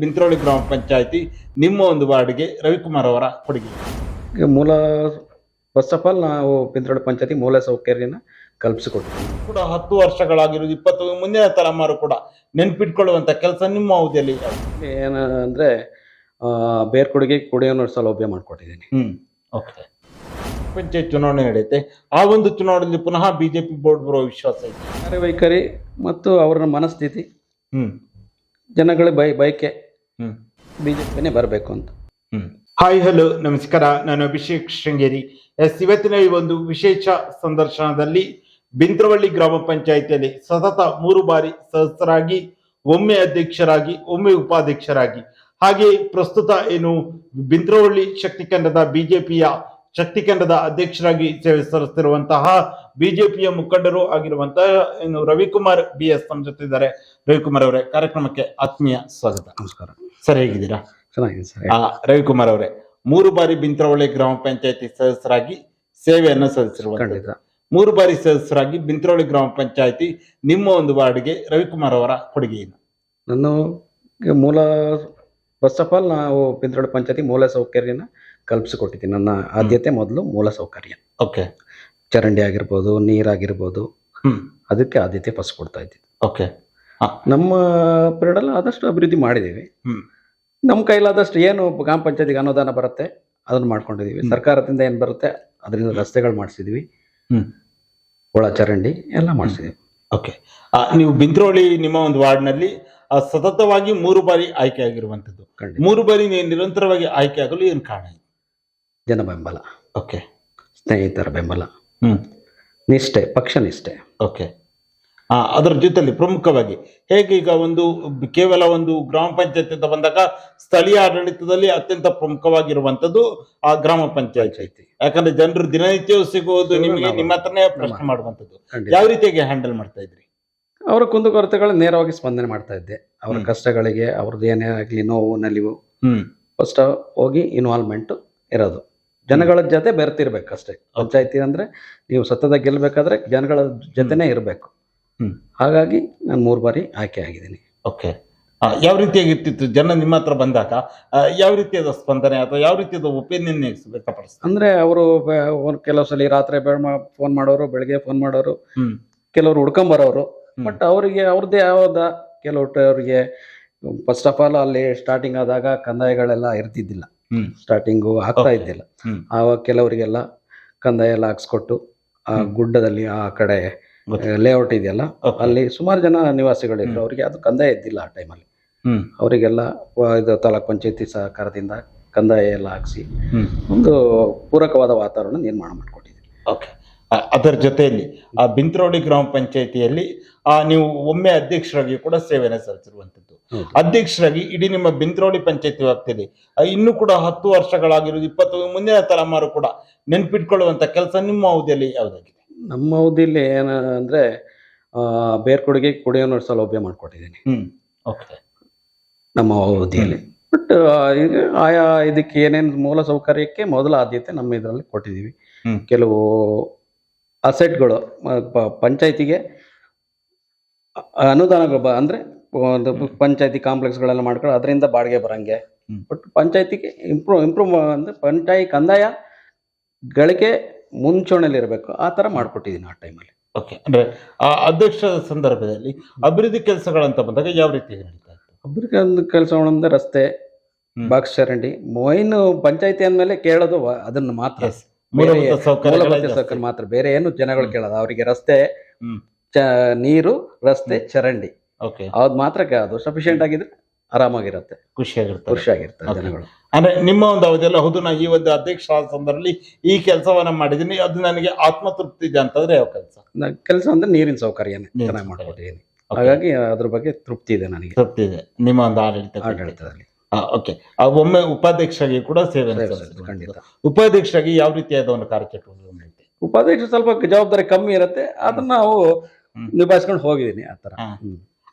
ಬಿಂತ್ರೋಳಿ ಗ್ರಾಮ ಪಂಚಾಯಿತಿ ನಿಮ್ಮ ಒಂದು ವಾರ್ಡ್ಗೆ ರವಿಕುಮಾರ್ ಅವರ ಕೊಡುಗೆ. ಈಗ ಮೂಲ ಫಸ್ಟ್ ಆಫ್ ಆಲ್ ನಾವು ಪಿಂತ್ರೋಳಿ ಪಂಚಾಯತಿ ಮೂಲ ಸೌಕರ್ಯನ ಕಲ್ಪಿಸಿಕೊಡ್ತೀವಿ ಕೂಡ ಹತ್ತು ವರ್ಷಗಳಾಗಿರೋದು ಇಪ್ಪತ್ತು ಮುಂದಿನ ತಲೆಮಾರು ಕೂಡ ನೆನ್ಪಿಟ್ಕೊಳ್ಳುವಂಥ ಕೆಲಸ ನಿಮ್ಮ ಅವಧಿಯಲ್ಲಿ ಏನಂದ್ರೆ ಏನು ಅಂದರೆ ಬೇರ್ಕೊಡುಗೆ ಕುಡಿಯೋ ಸೌಲಭ್ಯ ಮಾಡಿಕೊಟ್ಟಿದ್ದೀನಿ. ಹ್ಮ್ ಓಕೆ. ಪಂಚಾಯತ್ ಚುನಾವಣೆ ನಡೆಯುತ್ತೆ. ಆ ಒಂದು ಚುನಾವಣೆಯಲ್ಲಿ ಪುನಃ ಬಿಜೆಪಿ ಬೋರ್ಡ್ ಬರುವ ವಿಶ್ವಾಸ ಇದೆ. ಕಾರ್ಯವೈಖರಿ ಮತ್ತು ಅವರ ಮನಸ್ಥಿತಿ. ಹ್ಮ್. ಜನಗಳ ಬೈ ಬಯಕೆ. ಹ್ಮ್. ಬಿ ಬರಬೇಕು ಅಂತ. ಹಾಯ್ ಹಲೋ ನಮಸ್ಕಾರ. ನಾನು ಅಭಿಷೇಕ್ ಶೃಂಗೇರಿ. ಎಸ್ ಇವತ್ತಿನ ಈ ಒಂದು ವಿಶೇಷ ಸಂದರ್ಶನದಲ್ಲಿ ಬಿಂತ್ರವಳ್ಳಿ ಗ್ರಾಮ ಪಂಚಾಯಿತಿಯಲ್ಲಿ ಸತತ ಮೂರು ಬಾರಿ ಸದಸ್ಯರಾಗಿ ಒಮ್ಮೆ ಅಧ್ಯಕ್ಷರಾಗಿ ಒಮ್ಮೆ ಉಪಾಧ್ಯಕ್ಷರಾಗಿ. ಹಾಗೆ ಪ್ರಸ್ತುತ ಏನು ಬಿಂತ್ರವಳ್ಳಿ ಶಕ್ತಿ ಕೇಂದ್ರದ ಬಿಜೆಪಿಯ ಶಕ್ತಿ ಕೇಂದ್ರದ ಅಧ್ಯಕ್ಷರಾಗಿ ಸೇವೆ ಸಲ್ಲಿಸುತ್ತಿರುವಂತಹ ಬಿಜೆಪಿಯ ಮುಖಂಡರು ಆಗಿರುವಂತಹ ಏನು ರವಿಕುಮಾರ್ ಬಿ ಎಸ್ ನಮ್ಮ ಜೊತೆ ಇದ್ದಾರೆ ರವಿಕುಮಾರ್ ಅವರೇ ಕಾರ್ಯಕ್ರಮಕ್ಕೆ ಆತ್ಮೀಯ ಸ್ವಾಗತ. ನಮಸ್ಕಾರ. ಸರಿ ಹೇಗಿದ್ದೀರಾ? ಚೆನ್ನಾಗಿದೆ ಸರ್. ಆ, ರವಿಕುಮಾರ್ ಅವರೇ ಮೂರು ಬಾರಿ ಬಿಂತ್ರವಳ್ಳಿ ಗ್ರಾಮ ಪಂಚಾಯತಿ ಸದಸ್ಯರಾಗಿ ಸೇವೆಯನ್ನು ಸಲ್ಲಿಸಿರುವ ಮೂರು ಬಾರಿ ಸದಸ್ಯರಾಗಿ ಬಿಂತ್ರವಳ್ಳಿ ಗ್ರಾಮ ಪಂಚಾಯತಿ ನಿಮ್ಮ ಒಂದು ವಾರ್ಡ್ಗೆ ರವಿಕುಮಾರ್ ಅವರ ಕೊಡುಗೆ ಏನು ನಾನು ಮೂಲ ಫಸ್ಟ್ ಆಫ್ ಆಲ್ ನಾವು ಬಿಂತ್ರವಳ್ಳಿ ಪಂಚಾಯತಿ ಮೂಲ ಸೌಕರ್ಯನ ಕಲ್ಪಿಸಿಕೊಟ್ಟಿದ್ದೀನಿ. ನನ್ನ ಆದ್ಯತೆ ಮೊದಲು ಮೂಲ ಸೌಕರ್ಯ. ಓಕೆ. ಚರಂಡಿ ಆಗಿರ್ಬೋದು ನೀರಾಗಿರ್ಬೋದು. ಅದಕ್ಕೆ ಆದ್ಯತೆ ಫಸ್ಟ್ ಕೊಡ್ತಾ ಇದ್ದೀನಿ. ಓಕೆ. ನಮ್ಮ ಪೀರಿಯಡಲ್ಲಿ ಆದಷ್ಟು ಅಭಿವೃದ್ಧಿ ಮಾಡಿದ್ದೀವಿ ನಮ್ಮ ಕೈಲಾದಷ್ಟು ಏನು ಗ್ರಾಮ ಪಂಚಾಯತಿಗೆ ಅನುದಾನ ಬರುತ್ತೆ ಅದನ್ನು ಮಾಡ್ಕೊಂಡಿದ್ದೀವಿ ಸರ್ಕಾರದಿಂದ ಏನು ಬರುತ್ತೆ ಅದರಿಂದ ರಸ್ತೆಗಳು ಮಾಡಿಸಿದ್ವಿ. ಒಳ ಚರಂಡಿ ಎಲ್ಲ ಮಾಡಿಸಿದ್ವಿ. ಓಕೆ. ನೀವು ಬಿಂದ್ರೋಳಿ ನಿಮ್ಮ ಒಂದು ವಾರ್ಡ್ನಲ್ಲಿ ಸತತವಾಗಿ ಮೂರು ಬಾರಿ ಆಯ್ಕೆ ಆಗಿರುವಂಥದ್ದು. ಮೂರು ಬಾರಿ ನಿರಂತರವಾಗಿ ಆಯ್ಕೆ ಆಗಲು ಏನು ಕಾರಣ ಇದೆ? ಜನ ಬೆಂಬಲ. ಓಕೆ ಸ್ನೇಹಿತರ ಬೆಂಬಲ. ಹ್ಮ್. ನಿಷ್ಠೆ ಪಕ್ಷ ನಿಷ್ಠೆ. ಓಕೆ ಆ ಅದರ ಜೊತೆಯಲ್ಲಿ ಪ್ರಮುಖವಾಗಿ ಹೇಗೆ ಈಗ ಒಂದು ಕೇವಲ ಒಂದು ಗ್ರಾಮ ಪಂಚಾಯತ್ ಅಂತ ಬಂದಾಗ ಸ್ಥಳೀಯ ಆಡಳಿತದಲ್ಲಿ ಅತ್ಯಂತ ಪ್ರಮುಖವಾಗಿರುವಂತದ್ದು ಆ ಗ್ರಾಮ ಪಂಚಾಯತ್. ಐತಿ ಯಾಕಂದ್ರೆ ಜನರು ದಿನನಿತ್ಯವೂ ಸಿಗುವುದು ನಿಮಗೆ ನಾವು. ನಿಮ್ಮ ಹತ್ರನೇ ಪ್ರಶ್ನೆ ಮಾಡುವಂಥದ್ದು. ಮಾಡುವಂತದ್ದು ಖಂಡಿತ. ಯಾವ ರೀತಿಯಾಗಿ ಹ್ಯಾಂಡಲ್ ಮಾಡ್ತಾ ಇದ್ರಿ? ಅವರ ಕುಂದುಕೊರತೆಗಳು ನೇರವಾಗಿ ಸ್ಪಂದನೆ ಮಾಡ್ತಾ ಇದ್ದೆ. ಅವರ ಹ್ಮ್. ಕಷ್ಟಗಳಿಗೆ ಅವ್ರದ್ದು ಏನೇ ಆಗಲಿ ನೋವು ನಲಿವು ಹ್ಮ್. ಫಸ್ಟ್ ಹೋಗಿ ಇನ್ವಾಲ್ವ್ಮೆಂಟ್ ಇರೋದು. ಜನಗಳ ಜೊತೆ ಬೆರ್ತಿರ್ಬೇಕು ಅಷ್ಟೇ. ಪಂಚಾಯತಿ ಅಂದ್ರೆ ನೀವು ಸತತ ಗೆಲ್ಲಬೇಕಾದ್ರೆ ಜನಗಳ ಜೊತೆನೇ ಇರಬೇಕು. ಹಾಗಾಗಿ ನಾನು ಮೂರು ಬಾರಿ ಆಯ್ಕೆ ಆಗಿದ್ದೀನಿ. ಓಕೆ. ಯಾವ ರೀತಿಯಾಗಿರ್ತಿತ್ತು ಜನ ನಿಮ್ಮ ಹತ್ರ ಬಂದಾಗ? ಯಾವ ರೀತಿಯಾದ ಸ್ಪಂದನೆ ಅಥವಾ ಯಾವ ರೀತಿಯಾದ ಒಪಿನಿಯನ್ ವ್ಯಕ್ತಪಡಿಸ್ತಾರೆ? ಅಂದ್ರೆ ಅವರು ಕೆಲವು ಸಲ ರಾತ್ರಿ ಫೋನ್ ಮಾಡೋರು ಬೆಳಗ್ಗೆ ಫೋನ್ ಮಾಡೋರು ಕೆಲವರು ಹುಡ್ಕೊಂಬರೋರು ಬರೋರು ಬಟ್ ಅವರಿಗೆ ಅವ್ರದ್ದೇ ಯಾವ್ದ ಕೆಲವ್ರಿಗೆ ಫಸ್ಟ್ ಆಫ್ ಆಲ್ ಅಲ್ಲಿ ಸ್ಟಾರ್ಟಿಂಗ್ ಆದಾಗ ಕಂದಾಯಗಳೆಲ್ಲ ಇರ್ತಿದ್ದಿಲ್ಲ. ಸ್ಟಾರ್ಟಿಂಗು ಹಾಕ್ತಾ. ಇದ್ದಿಲ್ಲ. ಆವಾಗ ಕೆಲವರಿಗೆಲ್ಲ ಕಂದಾಯ ಎಲ್ಲ ಹಾಕ್ಸ್ಕೊಟ್ಟು ಆ ಗುಡ್ಡದಲ್ಲಿ ಆ ಕಡೆ ಲೇಔಟ್ ಇದೆಯಲ್ಲ ಅಲ್ಲಿ ಸುಮಾರು ಜನ ನಿವಾಸಿಗಳಿದ್ರು. ಅವರಿಗೆ ಅದು ಕಂದಾಯ ಇದ್ದಿಲ್ಲ ಆ ಟೈಮಲ್ಲಿ ಅವರಿಗೆಲ್ಲ ಇದು ತಾಲೂಕ್ ಪಂಚಾಯತಿ ಸಹಕಾರದಿಂದ ಕಂದಾಯ ಎಲ್ಲ ಹಾಕ್ಸಿ ಒಂದು ಪೂರಕವಾದ ವಾತಾವರಣ ನಿರ್ಮಾಣ ಮಾಡಿಕೊಟ್ಟಿದ್ದೀವಿ ಓಕೆ ಅದರ ಜೊತೆಯಲ್ಲಿ ಆ ಬಿಂತ್ರೋಡಿ ಗ್ರಾಮ ಪಂಚಾಯಿತಿಯಲ್ಲಿ ಆ ನೀವು ಒಮ್ಮೆ ಅಧ್ಯಕ್ಷರಾಗಿ ಕೂಡ ಸೇವೆಯನ್ನು ಸಲ್ಲಿಸಿರುವಂತದ್ದು ಹೌದು. ಅಧ್ಯಕ್ಷರಾಗಿ ಇಡೀ ನಿಮ್ಮ ಬಿಂತ್ರೋಡಿ ಪಂಚಾಯತಿ ವ್ಯಾಪ್ತಿಯಲ್ಲಿ ಇನ್ನೂ ಕೂಡ ಹತ್ತು ವರ್ಷಗಳಾಗಿರೋದು ಇಪ್ಪತ್ತು ಮುಂದಿನ ತಲೆಮಾರು ಕೂಡ ನೆನ್ಪಿಟ್ಕೊಳ್ಳುವಂತ ಕೆಲಸ ನಿಮ್ಮ ಅವಧಿಯಲ್ಲಿ ಯಾವುದಾಗಿದೆ? ನಮ್ಮ ಅವಧಿಯಲ್ಲಿ ಏನ ಅಂದ್ರೆ ಆ, ಬೇರ್ಕೊಡುಗೆ ಕುಡಿಯೋ ಸೌಲಭ್ಯ ಮಾಡಿಕೊಟ್ಟಿದ್ದೀನಿ. ನಮ್ಮ ಅವಧಿಯಲ್ಲಿ. ಬಟ್ ಈಗ ಆಯಾ ಇದಕ್ಕೆ ಏನೇನು ಮೂಲ ಸೌಕರ್ಯಕ್ಕೆ ಮೊದಲ ಆದ್ಯತೆ ನಮ್ಮ ಇದರಲ್ಲಿ ಕೊಟ್ಟಿದ್ದೀವಿ. ಕೆಲವು ಅಸೆಟ್ಗಳು ಪಂಚಾಯತಿಗೆ ಅನುದಾನಗಳು ಬ ಅಂದರೆ ಒಂದು. ಪಂಚಾಯತಿ ಕಾಂಪ್ಲೆಕ್ಸ್ಗಳೆಲ್ಲ ಮಾಡ್ಕೊಂಡು ಅದರಿಂದ ಬಾಡಿಗೆ ಬರೋಂಗೆ. ಬಟ್ ಪಂಚಾಯತಿಗೆ ಇಂಪ್ರೂವ್ ಇಂಪ್ರೂವ್ ಅಂದರೆ ಪಂಚಾಯತ್ ಕಂದಾಯ ಗಳಿಕೆ ಮುಂಚೂಣಿಯಲ್ಲಿ ಇರಬೇಕು ಆ ಥರ ಮಾಡಿಕೊಟ್ಟಿದ್ದೀನಿ ಆ ಟೈಮಲ್ಲಿ ಓಕೆ ಅಂದ್ರೆ ಆ ಅಧ್ಯಕ್ಷರ ಸಂದರ್ಭದಲ್ಲಿ ಅಭಿವೃದ್ಧಿ ಕೆಲಸಗಳಂತ ಬಂದಾಗ ಯಾವ ರೀತಿ ನಡೀತಾ ಅಭಿವೃದ್ಧಿ ಕೆಲಸಗಳಂದ್ರೆ ರಸ್ತೆ. ಬಾಕ್ಸ್ ಚರಂಡಿ ಮೊಯ್ನು ಪಂಚಾಯತಿ ಅಂದಮೇಲೆ ಕೇಳೋದು ಅದನ್ನು ಮಾತ್ರ. ಮೂಲಭೂತ ಸೌಕರ್ಯ ಮಾತ್ರ. ಬೇರೆ ಏನು ಜನಗಳು ಕೇಳೋದು. ಅವರಿಗೆ ರಸ್ತೆ ನೀರು ರಸ್ತೆ ಚರಂಡಿ. ಅದ್ ಮಾತ್ರ ಅದು ಸಫಿಶಿಯಂಟ್ ಆಗಿದ್ರೆ ಆರಾಮಾಗಿರುತ್ತೆ. ಖುಷಿಯಾಗಿರುತ್ತೆ ಖುಷಿಯಾಗಿರ್ತಾರೆ Okay. ಜನಗಳು. ಅಂದ್ರೆ ನಿಮ್ಮ ಒಂದು ಅವಧಿಯಲ್ಲ ಹೌದು ನಾ ಈ ಒಂದು ಅಧ್ಯಕ್ಷ ಆದ ಸಂದರ್ಭದಲ್ಲಿ ಈ ಕೆಲಸವನ್ನ ಮಾಡಿದೀನಿ ಅದು ನನಗೆ ಆತ್ಮತೃಪ್ತಿ ಇದೆ ಅಂತಂದ್ರೆ ಯಾವ ಕೆಲಸ? ಕೆಲಸ ಅಂದ್ರೆ ನೀರಿನ ಸೌಕರ್ಯನೇ. ಚೆನ್ನಾಗಿ. ಮಾಡ್ಕೊಟ್ಟಿದ್ದೀನಿ ಹಾಗಾಗಿ ಅದ್ರ ಬಗ್ಗೆ ತೃಪ್ತಿ ಇದೆ ನನಗೆ. ತೃಪ್ತಿ ಇದೆ. ನಿಮ್ಮ ಒಂದು ಆಡಳಿತ ಆಡಳಿತದಲ್ಲಿ. ಓಕೆ ಒಮ್ಮೆ ಉಪಾಧ್ಯಕ್ಷರಾಗಿ ಕೂಡ ಸೇವೆ ಖಂಡಿತ. ಉಪಾಧ್ಯಕ್ಷರಾಗಿ ಯಾವ ರೀತಿಯಾದ ಒಂದು ಕಾರ್ಯಚಟುವಟಿಕೆ ಉಪಾಧ್ಯಕ್ಷ ಸ್ವಲ್ಪ ಜವಾಬ್ದಾರಿ ಕಮ್ಮಿ ಇರುತ್ತೆ. ಅದನ್ನ ನಾವು. ನಿಭಾಯಿಸ್ಕೊಂಡು ಹೋಗಿದ್ದೀನಿ ಆ ತರ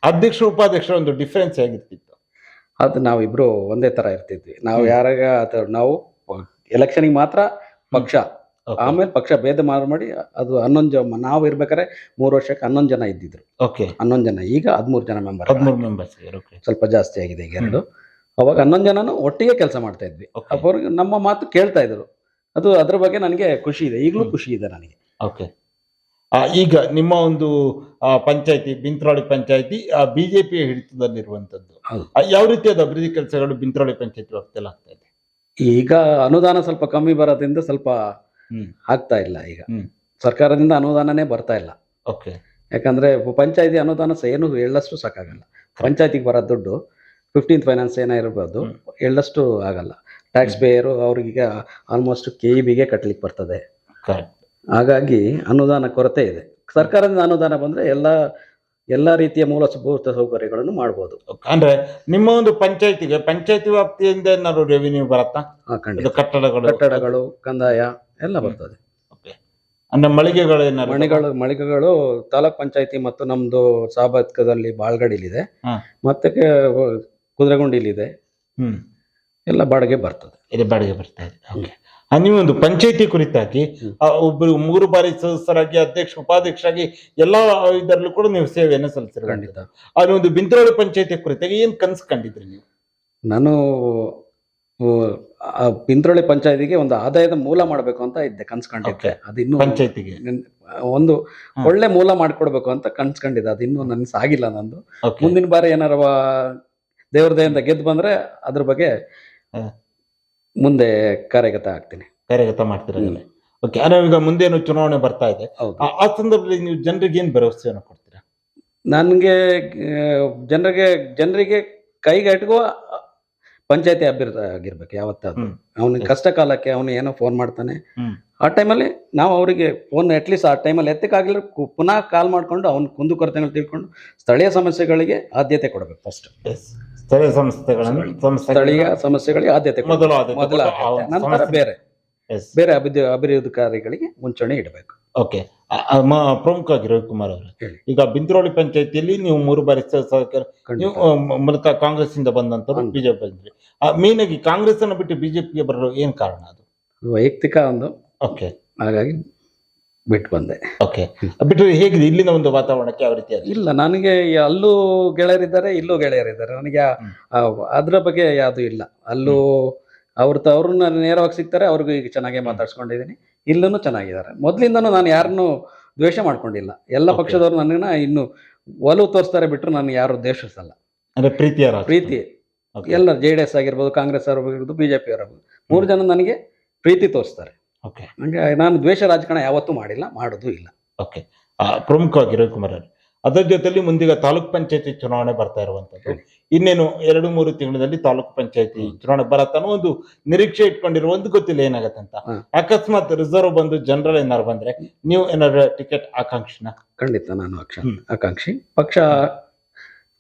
ಅಧ್ಯಕ್ಷ ಉಪಾಧ್ಯಕ್ಷರ ಒಂದು ಡಿಫ್ರೆನ್ಸ್ ಹೇಗಿರ್ತಿತ್ತು? ಅದು ನಾವಿಬ್ರು ಒಂದೇ ತರ ಇರ್ತಿದ್ವಿ. ನಾವು. ಯಾರಾಗ ನಾವು ಎಲೆಕ್ಷನ್ಗೆ ಮಾತ್ರ ಪಕ್ಷ. ಆಮೇಲೆ ಪಕ್ಷ ಭೇದ ಮಾರು ಮಾಡಿ ಅದು ಹನ್ನೊಂದು ಜನ ನಾವು ಇರ್ಬೇಕಾದ್ರೆ ಮೂರು ವರ್ಷಕ್ಕೆ ಹನ್ನೊಂದು ಜನ ಇದ್ದಿದ್ರು. ಓಕೆ ಹನ್ನೊಂದು ಜನ ಈಗ ಹದಿಮೂರು ಜನ ಮೆಂಬರ್ ಹದಿಮೂರು ಮೆಂಬರ್ಸ್ ಸ್ವಲ್ಪ ಜಾಸ್ತಿ ಆಗಿದೆ ಈಗ ಎರಡು. ಅವಾಗ ಹನ್ನೊಂದು ಜನನು ಒಟ್ಟಿಗೆ ಕೆಲಸ ಮಾಡ್ತಾ ಇದ್ವಿ. ಅವ್ರಿಗೆ ನಮ್ಮ ಮಾತು ಕೇಳ್ತಾ ಇದ್ರು. ಅದು ಅದ್ರ ಬಗ್ಗೆ ನನಗೆ ಖುಷಿ ಇದೆ. ಈಗಲೂ ಖುಷಿ ಇದೆ ನನಗೆ. ಓಕೆ ಆ, ಈಗ ನಿಮ್ಮ ಒಂದು ಪಂಚಾಯತಿ ಬಿಂತ್ರಾಳಿ ಪಂಚಾಯತಿ ಬಿ ಜೆ ಪಿ ಆ, ಯಾವ ರೀತಿಯಾದ ಅಭಿವೃದ್ಧಿ ಕೆಲಸಗಳು ಬಿಂತ್ರಾಳಿ ಪಂಚಾಯತಿ ವ್ಯಾಪ್ತಿಯಲ್ಲಿ ಆಗ್ತಾ ಇದೆ? ಈಗ ಅನುದಾನ ಸ್ವಲ್ಪ ಕಮ್ಮಿ ಬರೋದ್ರಿಂದ ಸ್ವಲ್ಪ. ಆಗ್ತಾ ಇಲ್ಲ ಈಗ. ಸರ್ಕಾರದಿಂದ ಅನುದಾನನೇ ಬರ್ತಾ ಇಲ್ಲ. ಓಕೆ ಯಾಕಂದ್ರೆ ಪಂಚಾಯತಿ ಅನುದಾನ ಸಹ ಏನು ಹೇಳಷ್ಟು ಸಾಕಾಗಲ್ಲ. ಪಂಚಾಯತಿಗೆ ಬರೋ ದುಡ್ಡು ಫಿಫ್ಟೀನ್ ಫೈನಾನ್ಸ್ ಏನೋ ಇರ್ಬೋದು. ಎಳ್ಳಷ್ಟು ಆಗಲ್ಲ. ಟ್ಯಾಕ್ಸ್ ಪೇಯರು ಅವ್ರಿಗೀಗ ಆಲ್ಮೋಸ್ಟ್ ಕೆ ಇ ಬಿಗೆ ಕಟ್ಲಿಕ್ಕೆ ಬರ್ತದೆ. ಕರೆಕ್ಟ್ ಹಾಗಾಗಿ ಅನುದಾನ ಕೊರತೆ ಇದೆ. ಸರ್ಕಾರದಿಂದ ಅನುದಾನ ಬಂದ್ರೆ ಎಲ್ಲ ಎಲ್ಲ ರೀತಿಯ ಮೂಲಭೂತ ಸೌಕರ್ಯಗಳನ್ನು ಮಾಡ್ಬೋದು. ಅಂದ್ರೆ ನಿಮ್ಮ ಒಂದು ಪಂಚಾಯತಿಗೆ ಪಂಚಾಯತಿ ವ್ಯಾಪ್ತಿಯಿಂದ ಏನಾದ್ರು ರೆವಿನ್ಯೂ ಬರುತ್ತಾ? ಕಟ್ಟಡಗಳು. ಕಟ್ಟಡಗಳು ಕಂದಾಯ ಎಲ್ಲ ಬರ್ತದೆ. ಅಂದ್ರೆ ಮಳಿಗೆಗಳು ಮಣಿಗಳು ಮಳಿಗೆಗಳು ತಾಲೂಕ್ ಪಂಚಾಯತಿ ಮತ್ತು ನಮ್ದು ಸಾಬತ್ಕದಲ್ಲಿ ಬಾಳ್ಗಡಿಲಿದೆ. ಇದೆ ಮತ್ತೆ ಕುದುರೆಗುಂಡಿಲಿದೆ. ಹ್ಮ್. ಎಲ್ಲ ಬಾಡಿಗೆ ಬರ್ತದೆ. ಇದೆ ಬಾಡಿಗೆ ಬರ್ತಾ ಇದೆ. ಓಕೆ ಒಂದು ಪಂಚಾಯಿತಿ ಕುರಿತಾಗಿ ಆ, ಒಬ್ಬರು ಮೂರು ಬಾರಿ ಸದಸ್ಯರಾಗಿ ಅಧ್ಯಕ್ಷ ಉಪಾಧ್ಯಕ್ಷರಾಗಿ ಎಲ್ಲಾ ಇದರಲ್ಲೂ ಕೂಡ ನೀವು ಸೇವೆಯನ್ನು ಸಲ್ಲಿಸಿರ ಖಂಡಿತ. ಅಲ್ಲಿ ಒಂದು ಬಿಂತ್ರೋಳಿ ಪಂಚಾಯಿತಿ ಕುರಿತಾಗಿ ಏನ್ ಕನ್ಸ್ಕೊಂಡಿದ್ರಿ ನೀವು? ನಾನು ಉ, ಆ ಪಂಚಾಯತಿಗೆ ಒಂದು ಆದಾಯದ ಮೂಲ ಮಾಡಬೇಕು ಅಂತ ಇದ್ದೆ ಕನ್ಸ್ಕೊಂಡಿದ್ದೆ. ಅದಿನ್ನು ಪಂಚಾಯತಿಗೆ? ನೆನ್- ಒಂದು ಒಳ್ಳೆ ಮೂಲ ಮಾಡ್ಕೊಡ್ಬೇಕು ಅಂತ ಕನ್ಸ್ಕೊಂಡಿದ್ದೆ ಅದಿನ್ನೂ ನನ್ ಸಾಗಿಲ್ಲ ನಂದು. ಮುಂದಿನ ಬಾರಿ ಏನಾರ ದೇವ್ರ ದಯಿಂದ ಗೆದ್ದು ಬಂದ್ರೆ ಅದ್ರ ಬಗ್ಗೆ ಮುಂದೆ ಕಾರ್ಯಗತ ಆಗ್ತೀನಿ. ಕಾರ್ಯಗತ ಮಾಡ್ತೀರಾ ಓಕೆ ಅಂದ್ರೆ ಈಗ ಮುಂದೇನು ಚುನಾವಣೆ ಬರ್ತಾ ಇದೆ. ಆ- ಸಂದರ್ಭದಲ್ಲಿ ನೀವು ಜನರಿಗೆ ಏನ್ ಭರವಸೆಯನ್ನು ಕೊಡ್ತೀರಾ? ನನಗೆ ಜನರಿಗೆ ಜನರಿಗೆ ಕೈಗೆಟುಕುವ ಪಂಚಾಯತಿ ಅಭ್ಯರ್ಥಿ ಆಗಿರ್ಬೇಕು ಯಾವತ್ತಾದ್ರೂ. ಅವನ ಅವನಿಗೆ. ಕಷ್ಟ ಕಾಲಕ್ಕೆ ಅವನು ಏನೋ ಫೋನ್ ಮಾಡ್ತಾನೆ. ಆ ಟೈಮಲ್ಲಿ ನಾವು ಅವರಿಗೆ ಫೋನ್ ಅಟ್ಲೀಸ್ಟ್ ಆ ಟೈಮಲ್ಲಿ ಎತ್ತಕ್ಕಾಗಲಿ ಪುನಃ ಕಾಲ್ ಮಾಡ್ಕೊಂಡು ಕುಂದು ಕೊರತೆಗಳು ತಿಳ್ಕೊಂಡು ಸ್ಥಳೀಯ ಸಮಸ್ಯೆಗಳಿಗೆ ಆದ್ಯತೆ ಕೊಡಬೇಕು ಫಸ್ಟ್ Yes. ಸ್ಥಳೀಯ ಸಂಸ್ಥೆಗಳನ್ನು ಸ್ಥಳೀಯ ಸಮಸ್ಯೆಗಳಿಗೆ ಆದ್ಯತೆ. ಮೊದಲು ಆದ್ಯತೆ ಮೊದಲ ಕೊಟ್ಟು ಆ ಆದ್ಯತೆ. ನಂತರ ಸಮಸ್ಯೆ- ಬೇರೆ. ಬೇರೆ ಅಭಿವೃದ್ಧಿ ಅಭಿವೃದ್ಧಿ ಕಾರ್ಯಗಳಿಗೆ ಮುಂಚೂಣಿ ಇಡಬೇಕು. ಓಕೆ ಪ್ರಮುಖವಾಗಿ ರವಿಕುಮಾರ್ ಅವರು ಹೇಳಿ. ಈಗ ಬಿಂದ್ರೋಳಿ ಪಂಚಾಯತಿಯಲ್ಲಿ ನೀವು ಮೂರು ಬಾರಿ ಸಹಕಾರ ನೀವು ಆ, ಮ- ಮೂಲಕ ಕಾಂಗ್ರೆಸ್ ಇಂದ ಬಂದಂತ. ಬಿಜೆಪಿ ಬಂದ್ರಿ ಮೇನ್ ಆಗಿ ಕಾಂಗ್ರೆಸ್ ಅನ್ನು ಬಿಟ್ಟು ಬಿಜೆಪಿಗೆ ಬರಲು ಏನ್ ಕಾರಣ ಅದು? ವೈಯಕ್ತಿಕ ಒಂದು. ಓಕೆ ಹಾಗಾಗಿ ಬಿಟ್ಟು ಬಂದೆ. ಓಕೆ. ಬಿಟ್ಟರೆ ಹೇಗಿದೆ? ಇಲ್ಲಿನ ಒಂದು ವಾತಾವರಣಕ್ಕೆ ಯಾವ ರೀತಿ ಇಲ್ಲ ನನಗೆ ಅಲ್ಲೂ ಗೆಳೆಯರಿದ್ದಾರೆ ಇಲ್ಲೂ ಗೆಳೆಯರಿದ್ದಾರೆ. ನನಗೆ ಅದರ ಬಗ್ಗೆ ಯಾವುದು ಇಲ್ಲ. ಅಲ್ಲೂ ಅವ್ರ ಅವ್ರನ್ನ ನೇರವಾಗಿ ಸಿಗ್ತಾರೆ ಅವ್ರಿಗೂ ಈಗ ಚೆನ್ನಾಗೇ ಮಾತಾಡ್ಸ್ಕೊಂಡಿದ್ದೀನಿ. ಇಲ್ಲೂ ಚೆನ್ನಾಗಿದ್ದಾರೆ. ಮೊದಲಿಂದನೂ ನಾನು ಯಾರನ್ನೂ ದ್ವೇಷ ಮಾಡ್ಕೊಂಡಿಲ್ಲ. ಎಲ್ಲ ಪಕ್ಷದವರು ನನ್ನ ಇನ್ನು ಒಲವು ತೋರಿಸ್ತಾರೆ ಬಿಟ್ಟರು ನಾನು ಯಾರು ದ್ವೇಷಿಸಲ್ಲ ಅಂದ್ರೆ ಪ್ರೀತಿಯ. ಪ್ರೀತಿ. ಓಕೆ. ಎಲ್ಲ ಜೆ ಡಿ ಎಸ್ ಆಗಿರ್ಬೋದು ಕಾಂಗ್ರೆಸ್ ಆಗಿರ್ಬೋದು ಬಿ ಜೆ ಪಿ ಆಗಿರ್ಬೋದು ಮೂರು ಜನ ನನಗೆ ಪ್ರೀತಿ ತೋರಿಸ್ತಾರೆ. ಓಕೆ ನನಗೆ ನಾನು ದ್ವೇಷ ರಾಜಕಾರಣ ಯಾವತ್ತೂ ಮಾಡಿಲ್ಲ ಮಾಡೋದು ಇಲ್ಲ. ಓಕೆ ಪ್ರಮುಖವಾಗಿ ರವಿಕುಮಾರ್ ಅವರು ಅದರ ಜೊತೆಯಲ್ಲಿ ಮುಂದೀಗ ತಾಲೂಕ್ ಪಂಚಾಯತಿ ಚುನಾವಣೆ ಬರ್ತಾ ಇರುವಂತದ್ದು. ಇನ್ನೇನು ಎರಡು ಮೂರು ತಿಂಗಳಲ್ಲಿ ತಾಲೂಕ್ ಪಂಚಾಯತಿ ಚುನಾವಣೆ ಬರತ್ತ ಅನ್ನೋ ಒಂದು ನಿರೀಕ್ಷೆ ಇಟ್ಕೊಂಡಿರುವ ಒಂದು ಗೊತ್ತಿಲ್ಲ ಏನಾಗತ್ತೆ ಅಂತ. ಅಕಸ್ಮಾತ್ ರಿಸರ್ವ್ ಬಂದು ಜನರಲ್ ಏನಾರು ಬಂದ್ರೆ ನೀವು ಏನಾದ್ರು ಟಿಕೆಟ್ ಆಕಾಂಕ್ಷಿನ? ಖಂಡಿತ ನಾನು ಆಕಾಂಕ್ಷಿ. ಪಕ್ಷ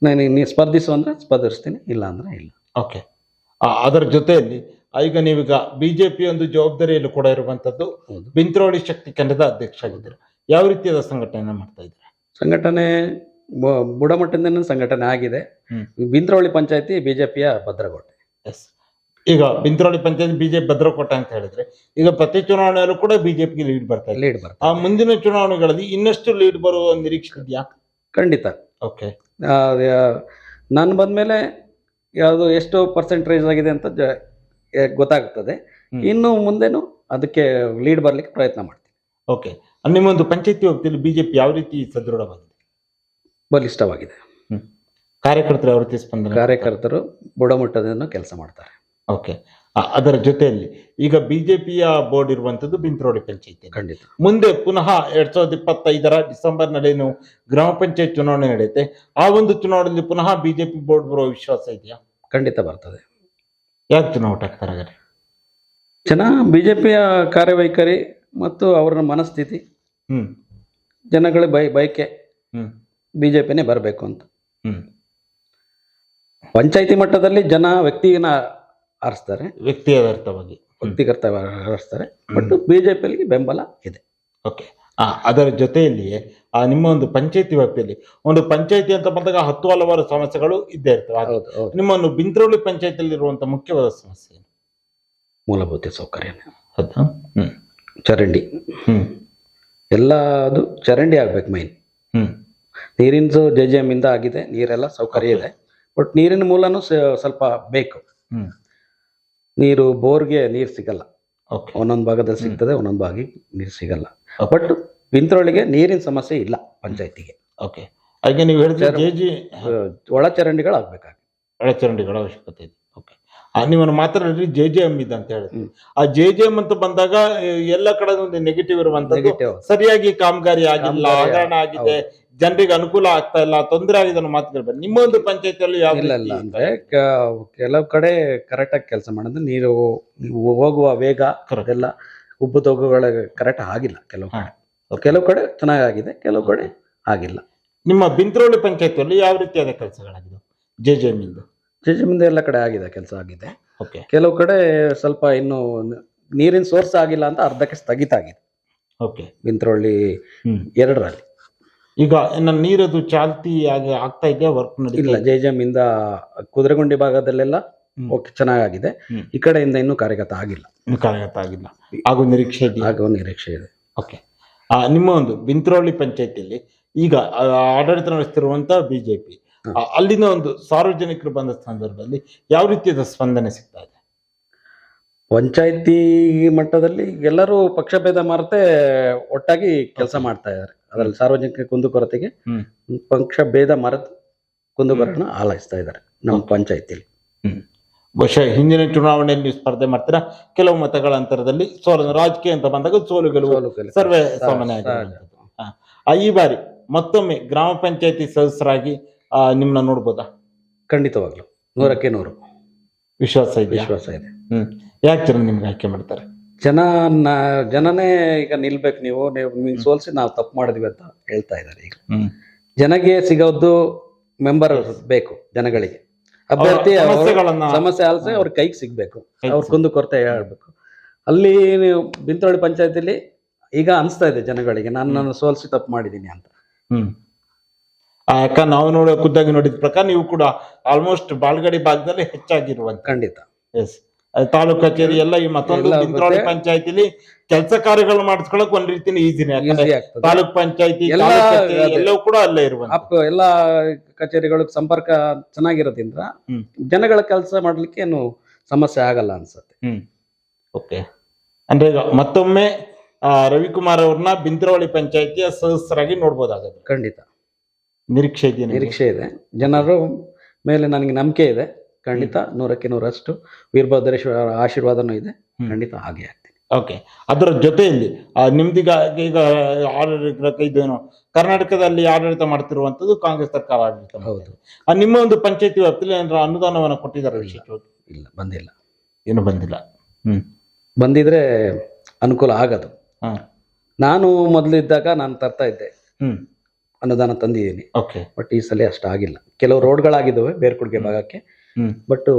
ನಾನು ಸ್ಪರ್ಧಿಸು ಅಂದ್ರೆ ಸ್ಪರ್ಧಿಸ್ತೀನಿ ಇಲ್ಲ ಅಂದ್ರೆ ಇಲ್ಲ. ಓಕೆ ಅದರ ಜೊತೆಯಲ್ಲಿ ಈಗ ನೀವೀಗ ಬಿಜೆಪಿ ಒಂದು ಜವಾಬ್ದಾರಿಯಲ್ಲಿ ಕೂಡ ಇರುವಂತದ್ದು. ಬಿಂತ್ರೋಳಿ ಶಕ್ತಿ ಕೇಂದ್ರದ ಅಧ್ಯಕ್ಷ ಆಗಿದ್ದೀರಾ? ಯಾವ ರೀತಿಯಾದ ಸಂಘಟನೆ ಮಾಡ್ತಾ ಇದ್ದೀರಾ? ಸಂಘಟನೆ ಬುಡಮಟ್ಟದ ಬುಡಮಟ್ಟದಿಂದ ಸಂಘಟನೆ ಆಗಿದೆ. ಬಿಂತ್ರೋಳಿ ಪಂಚಾಯತಿ ಬಿಜೆಪಿಯ ಭದ್ರಕೋಟೆ. ಎಸ್. ಈಗ ಬಿಂತ್ರೋಳಿ ಪಂಚಾಯತ್ ಬಿಜೆಪಿ ಭದ್ರಕೋಟೆ ಅಂತ ಹೇಳಿದ್ರೆ ಈಗ ಪ್ರತಿ ಚುನಾವಣೆಯಲ್ಲೂ ಕೂಡ ಬಿಜೆಪಿಗೆ ಲೀಡ್ ಬರ್ತಾ ಇದೆ. ಲೀಡ್ ಆ ಮುಂದಿನ ಚುನಾವಣೆಗಳಲ್ಲಿ ಇನ್ನಷ್ಟು ಲೀಡ್ ಬರುವ ನಿರೀಕ್ಷೆ ಇದೆಯಾ ಖಂಡಿತ. ಓಕೆ. ನಾನು ಬಂದ್ಮೇಲೆ ಯಾವುದು ಎಷ್ಟು ಪರ್ಸೆಂಟೇಜ್ ಆಗಿದೆ ಅಂತ ಗೊತ್ತಾಗ್ತದೆ ಇನ್ನು ಮುಂದೇನು ಅದಕ್ಕೆ ಲೀಡ್ ಬರ್ಲಿಕ್ಕೆ ಪ್ರಯತ್ನ ಮಾಡ್ತೀನಿ. ಓಕೆ. ನಿಮ್ಮ ಒಂದು ಪಂಚಾಯತಿ ವ್ಯಾಪ್ತಿಯಲ್ಲಿ ಬಿಜೆಪಿ ಯಾವ ರೀತಿ ಸದೃಢವಾಗಿದೆ? ಬಲಿಷ್ಠವಾಗಿದೆ ಕಾರ್ಯಕರ್ತರು ಯಾವ ರೀತಿ ಸ್ಪಂದನೆ ಕಾರ್ಯಕರ್ತರು ಬುಡಮಟ್ಟದಿಂದ ಕೆಲಸ ಮಾಡ್ತಾರೆ. ಓಕೆ. ಅದರ ಜೊತೆಯಲ್ಲಿ ಈಗ ಬಿಜೆಪಿಯ ಬೋರ್ಡ್ ಇರುವಂತದ್ದು ಬಿಂತ್ರೋಡಿ ಪಂಚಾಯತಿ ಖಂಡಿತ. ಮುಂದೆ ಪುನಃ ಎರಡ್ ಸಾವಿರದ ಇಪ್ಪತ್ತೈದರ ಡಿಸೆಂಬರ್ನಲ್ಲಿ ಗ್ರಾಮ ಪಂಚಾಯತ್ ಚುನಾವಣೆ ನಡೆಯುತ್ತೆ. ಆ ಒಂದು ಚುನಾವಣೆಯಲ್ಲಿ ಪುನಃ ಬಿಜೆಪಿ ಬೋರ್ಡ್ ಬರುವ ವಿಶ್ವಾಸ ಇದೆಯಾ? ಖಂಡಿತ ಬರ್ತದೆ. ಯಾಕೆ ಚುನಾವಣೆ ಆಗ್ತಾರೆ ಹಾಗಾದ್ರೆ ಜನ ಬಿಜೆಪಿಯ ಕಾರ್ಯವೈಖರಿ ಮತ್ತು ಅವರ ಮನಸ್ಥಿತಿ. ಹ್ಞೂ ಜನಗಳ ಬೈ ಬಯಕೆ. ಜೆ ಪಿನೇ ಬರಬೇಕು ಅಂತ. ಹ್ಞೂ ಪಂಚಾಯತಿ ಮಟ್ಟದಲ್ಲಿ ಜನ ವ್ಯಕ್ತಿಯನ್ನು ಆರಿಸ್ತಾರೆ. ವ್ಯಕ್ತಿಯ ವ್ಯರ್ಥವಾಗಿ ವ್ಯಕ್ತಿಗತ ಆರಿಸ್ತಾರೆ. ಬಟ್ ಪಿಯಲ್ಲಿ ಬೆಂಬಲ ಇದೆ. ಓಕೆ. ಅದರ ಜೊತೆಯಲ್ಲಿಯೇ ಆ ನಿಮ್ಮ ಒಂದು ಪಂಚಾಯತಿ ವ್ಯಾಪ್ತಿಯಲ್ಲಿ ಒಂದು ಪಂಚಾಯತಿ ಅಂತ ಬಂದಾಗ ಹತ್ತು ಹಲವಾರು ಸಮಸ್ಯೆಗಳು ಇದ್ದೇ ಇರ್ತವೆ. ನಿಮ್ಮ ಒಂದು ಪಂಚಾಯತಿಯಲ್ಲಿ ಇರುವಂತ ಮುಖ್ಯವಾದ ಸಮಸ್ಯೆ ಮೂಲಭೂತ ಸೌಕರ್ಯ. ಹೌದಾ? ಹ್ಮ್. ಚರಂಡಿ. ಹ್ಮ್. ಎಲ್ಲ ಅದು ಚರಂಡಿ ಆಗ್ಬೇಕು ಮೈನ್ ಹ್ಮ್. ನೀರಿನ ಜೆ ಜೆ ಎಂ ಇಂದ ಆಗಿದೆ ನೀರೆಲ್ಲ ಸೌಕರ್ಯ ಇದೆ. ಬಟ್ ನೀರಿನ ಮೂಲನು ಸ- ಸ್ವಲ್ಪ ಬೇಕು. ಹ್ಮ್. ನೀರು ಬೋರ್ಗೆ ನೀರು ಸಿಗಲ್ಲ. ಓಕೆ. ಒಂದೊಂದು ಭಾಗದಲ್ಲಿ ಸಿಗ್ತದೆ ಒಂದೊಂದು ಭಾಗ ನೀರು ಸಿಗಲ್ಲ. ಬಟ್ ಬಿಂತ್ರೊಳಗೆ ನೀರಿನ ಸಮಸ್ಯೆ ಇಲ್ಲ ಪಂಚಾಯತಿಗೆ. ಓಕೆ ಹಾಗೆ ನೀವು ಹೇಳಿದ್ರೆ. ಜೆ ಜಿ ಒಳಚರಂಡಿಗಳು ಆಗ್ಬೇಕಾಗಿ ಒಳಚರಂಡಿಗಳ ಅವಶ್ಯಕತೆ ಇದೆ. ಓಕೆ ನಿಮ್ಮನ್ನು ಮಾತಾಡಿದ್ರಿ ಜೆ ಜೆ ಎಂ ಇದೆ ಅಂತ ಹೇಳಿದ್ರಿ ಆ ಜೆ ಜೆ ಎಂ ಅಂತ ಬಂದಾಗ ಎಲ್ಲ ಕಡೆ ಒಂದು ನೆಗೆಟಿವ್ ಇರುವಂತದ್ದು ಸರಿಯಾಗಿ ಕಾಮಗಾರಿ ಆಗಿಲ್ಲ ಹಗರಣ ಆಗಿದೆ ಜನರಿಗೆ ಅನುಕೂಲ ಆಗ್ತಾ ಇಲ್ಲ ತೊಂದರೆ ಆಗಿದೆ ಅನ್ನೋ ಮಾತುಗಳು ನಿಮ್ಮ ಒಂದು ಪಂಚಾಯತಿಯಲ್ಲಿ ಯಾವ ಇಲ್ಲ ಇಲ್ಲ. ಅಂದ್ರೆ ಕೆಲವು ಕಡೆ ಕರೆಕ್ಟ್ ಆಗಿ ಕೆಲಸ ಮಾಡಿದ್ರೆ ನೀರು ಹೋಗುವ ವೇಗ Correct. ಉಬ್ಬು ತೊಗುಗಳ ಕರೆಕ್ಟ್ ಆಗಿಲ್ಲ ಕೆಲವು. ಕಡೆ. ಕೆಲವು ಕಡೆ ಚೆನ್ನಾಗಿದೆ ಕೆಲವು ಕಡೆ ಆಗಿಲ್ಲ. ನಿಮ್ಮ ಬಿಂತ್ರೋಳಿ ಪಂಚಾಯತಿಯಲ್ಲಿ ಯಾವ ರೀತಿಯಾದ ಕೆಲಸಗಳಾಗಿದೆ ಜೆ ಜೆ ಎಂ ಜೆ ಜೆ ಮಿಂದ ಎಲ್ಲ ಕಡೆ ಆಗಿದೆ ಕೆಲಸ ಆಗಿದೆ. ಓಕೆ. ಕೆಲವು ಕಡೆ ಸ್ವಲ್ಪ ಇನ್ನು ನೀರಿನ ಸೋರ್ಸ್ ಆಗಿಲ್ಲ ಅಂತ ಅರ್ಧಕ್ಕೆ ಸ್ಥಗಿತ ಆಗಿದೆ. ಓಕೆ. ಬಿಂತ್ರೊಳ್ಳಿ ಹ್ಮ್. ಎರಡರಲ್ಲಿ. ಈಗ ನನ್ನ ನೀರದು ಚಾಲ್ತಿ ಆಗಿ ಆಗ್ತಾ ಇದೆಯಾ ವರ್ಕ್ ಇಲ್ಲ ಜೆ ಮಿಂದ ಕುದುರೆಗುಂಡಿ ಭಾಗದಲ್ಲೆಲ್ಲ. ಓಕೆ ಚೆನ್ನಾಗಿದೆ ಈ ಕಡೆಯಿಂದ ಇನ್ನೂ ಕಾರ್ಯಗತ ಆಗಿಲ್ಲ. ಕಾರ್ಯಗತ ಆಗಿಲ್ಲ. ಹಾಗೂ ನಿರೀಕ್ಷೆ ಹಾಗೂ ನಿರೀಕ್ಷೆ ಇದೆ. ಓಕೆ. ನಿಮ್ಮ ಒಂದು ಬಿಂತ್ರೋಳಿ ಪಂಚಾಯತಿಯಲ್ಲಿ ಈಗ ಆಡಳಿತ ನಡೆಸ್ತಿರುವಂತಹ ಬಿಜೆಪಿ. ಅಲ್ಲಿನ ಒಂದು ಸಾರ್ವಜನಿಕರು ಬಂದ ಸಂದರ್ಭದಲ್ಲಿ ಯಾವ ರೀತಿಯ ಸ್ಪಂದನೆ ಸಿಗ್ತಾ ಇದೆ? ಪಂಚಾಯತಿ ಮಟ್ಟದಲ್ಲಿ ಎಲ್ಲರೂ ಪಕ್ಷಭೇದ ಮರೆತೆ ಒಟ್ಟಾಗಿ ಕೆಲಸ ಮಾಡ್ತಾ ಇದ್ದಾರೆ. ಅದರಲ್ಲಿ ಸಾರ್ವಜನಿಕ ಕುಂದುಕೊರತೆಗೆ ಪಕ್ಷಭೇದ ಪಕ್ಷ ಭೇದ ಮರೆತು ಕುಂದುಕೊರತೆನ ಆಲೈಸ್ತಾ ಇದ್ದಾರೆ ನಮ್ಮ ಪಂಚಾಯತಿಲಿ ಬಹುಶಃ ಹಿಂದಿನ ಚುನಾವಣೆಯಲ್ಲಿ ಸ್ಪರ್ಧೆ ಮಾಡ್ತೀರಾ? ಕೆಲವು ಮತಗಳ ಅಂತರದಲ್ಲಿ ಸೋಲ ರಾಜಕೀಯ ಅಂತ ಬಂದಾಗ ಸೋಲು ಗೆಲುವು ಸರ್ವೇ ಸಾಮಾನ್ಯ ಈ ಬಾರಿ ಮತ್ತೊಮ್ಮೆ ಗ್ರಾಮ ಪಂಚಾಯತಿ ಸದಸ್ಯರಾಗಿ ಆ, ನಿಮ್ನ ನೋಡ್ಬೋದಾ? ಖಂಡಿತವಾಗ್ಲು. ನೂರಕ್ಕೆ ನೂರು. ವಿಶ್ವಾಸ ಇದೆ ವಿಶ್ವಾಸ ಇದೆ. ಹ್ಮ್. ಯಾಕೆ ಜನ ನಿಮ್ಗೆ ಆಯ್ಕೆ ಮಾಡ್ತಾರೆ? ಜನ ಜನನೇ ಈಗ ನಿಲ್ಬೇಕು ನೀವು. ನೀವು ನಿಮ್ಗೆ ಸೋಲ್ಸಿ ನಾವು ತಪ್ಪು ಮಾಡಿದ್ವಿ ಅಂತ ಹೇಳ್ತಾ ಇದ್ದಾರೆ ಈಗ. ಜನಗೆ ಸಿಗೋದು ಮೆಂಬರ್ ಬೇಕು ಜನಗಳಿಗೆ. ಅಭ್ಯರ್ಥಿ ಸಮಸ್ಯೆ ಆಲ್ಸೆ ಅವ್ರ ಕೈಗೆ ಸಿಗ್ಬೇಕು. ಅವ್ರ ಕುಂದು ಕೊರತೆ ಹೇಳ್ಬೇಕು. ಅಲ್ಲಿ ನೀವು ಬಿಂತೋಳಿ ಪಂಚಾಯತಿಲಿ ಈಗ ಅನಿಸ್ತಾ ಇದೆ ಜನಗಳಿಗೆ ನಾನು ನನ್ನ ಸೋಲ್ಸಿ ತಪ್ಪು ಮಾಡಿದ್ದೀನಿ ಅಂತ. ಹ್ಮ್. ಯಾಕ ನಾವು ನೋಡೋ ಖುದ್ದಾಗಿ ನೋಡಿದ ಪ್ರಕಾರ ನೀವು ಕೂಡ ಆಲ್ಮೋಸ್ಟ್ ಬಾಳ್ಗಡಿ ಭಾಗದಲ್ಲಿ ಹೆಚ್ಚಾಗಿರುವಂತ. ಖಂಡಿತ. ಎಸ್ ತಾಲೂಕು ಕಚೇರಿ ಎಲ್ಲ ಈ ಮತ್ತೊಂದು ಪಂಚಾಯತಿಲಿ ಕೆಲಸ ಕಾರ್ಯಗಳು ಮಾಡಿಸ್ಕೊಳಕ್ ಒಂದ್ ರೀತಿನ ಈಸಿನೇ ತಾಲೂಕ್ ಪಂಚಾಯತಿ. ಎಲ್ಲವೂ ಕೂಡ ಅಲ್ಲೇ ಇರುವಂತ ಅಪ್ ಎಲ್ಲ ಕಚೇರಿಗಳಿಗೆ ಸಂಪರ್ಕ ಚೆನ್ನಾಗಿರೋದ್ರಿಂದ. ಜನಗಳ ಕೆಲಸ ಮಾಡ್ಲಿಕ್ಕೆ ಏನು ಸಮಸ್ಯೆ ಆಗಲ್ಲ ಅನ್ಸುತ್ತೆ. ಹ್ಮ್. ಓಕೆ. ಅಂದ್ರೆ ಈಗ ಮತ್ತೊಮ್ಮೆ ಆ, ರವಿಕುಮಾರ್ ಅವ್ರನ್ನ ಬಿಂದ್ರವಳ್ಳಿ ಪಂಚಾಯತಿಯ ಸದಸ್ಯರಾಗಿ ನೋಡ್ಬೋದಾಗತ್ತೆ. ಖಂಡಿತ. ನಿರೀಕ್ಷೆ ಇದೆ ನಿರೀಕ್ಷೆ ಇದೆ. ಜನರು ಮೇಲೆ ನನಗೆ ನಂಬಿಕೆ ಇದೆ. ಖಂಡಿತ ನೂರಕ್ಕೆ ನೂರಷ್ಟು ವೀರಭದ್ರೇಶ್ವರ ಆಶೀರ್ವಾದನೂ ಇದೆ. ಖಂಡಿತ ಹಾಗೆ ಆಗ್ತೀನಿ. ಓಕೆ. ಅದರ ಜೊತೆಯಲ್ಲಿ ನಿಮ್ದೀಗ ಈಗ ಆಡಳಿತ ಇದೇನು ಕರ್ನಾಟಕದಲ್ಲಿ ಆಡಳಿತ ಮಾಡ್ತಿರುವಂತದ್ದು ಕಾಂಗ್ರೆಸ್ ಸರ್ಕಾರ ಆಡಳಿತ ಹೌದು. ಆ, ನಿಮ್ಮ ಒಂದು ಪಂಚಾಯತಿ ವ್ಯಾಪ್ತಿಯಲ್ಲಿ ಏನಾದ್ರು ಅನುದಾನವನ್ನ ಕೊಟ್ಟಿದ್ದಾರೆ ವಿಶೇಷವಾಗಿ? ಇಲ್ಲ ಬಂದಿಲ್ಲ. ಏನು ಬಂದಿಲ್ಲ? ಹ್ಮ್. ಬಂದಿದ್ರೆ ಅನುಕೂಲ ಆಗದು. ನಾನು ಮೊದಲಿದ್ದಾಗ ನಾನು ತರ್ತಾ ಇದ್ದೆ. ಹ್ಮ್. ಅನುದಾನ ತಂದಿದ್ದೀನಿ. ಓಕೆ. ಬಟ್ ಈ ಸಲ ಅಷ್ಟು ಆಗಿಲ್ಲ. ಕೆಲವು ರೋಡ್ಗಳಾಗಿದ್ದಾವೆ ಬೇರ್ಕುಡ್ಗೆ ಭಾಗಕ್ಕೆ. ಬಟ್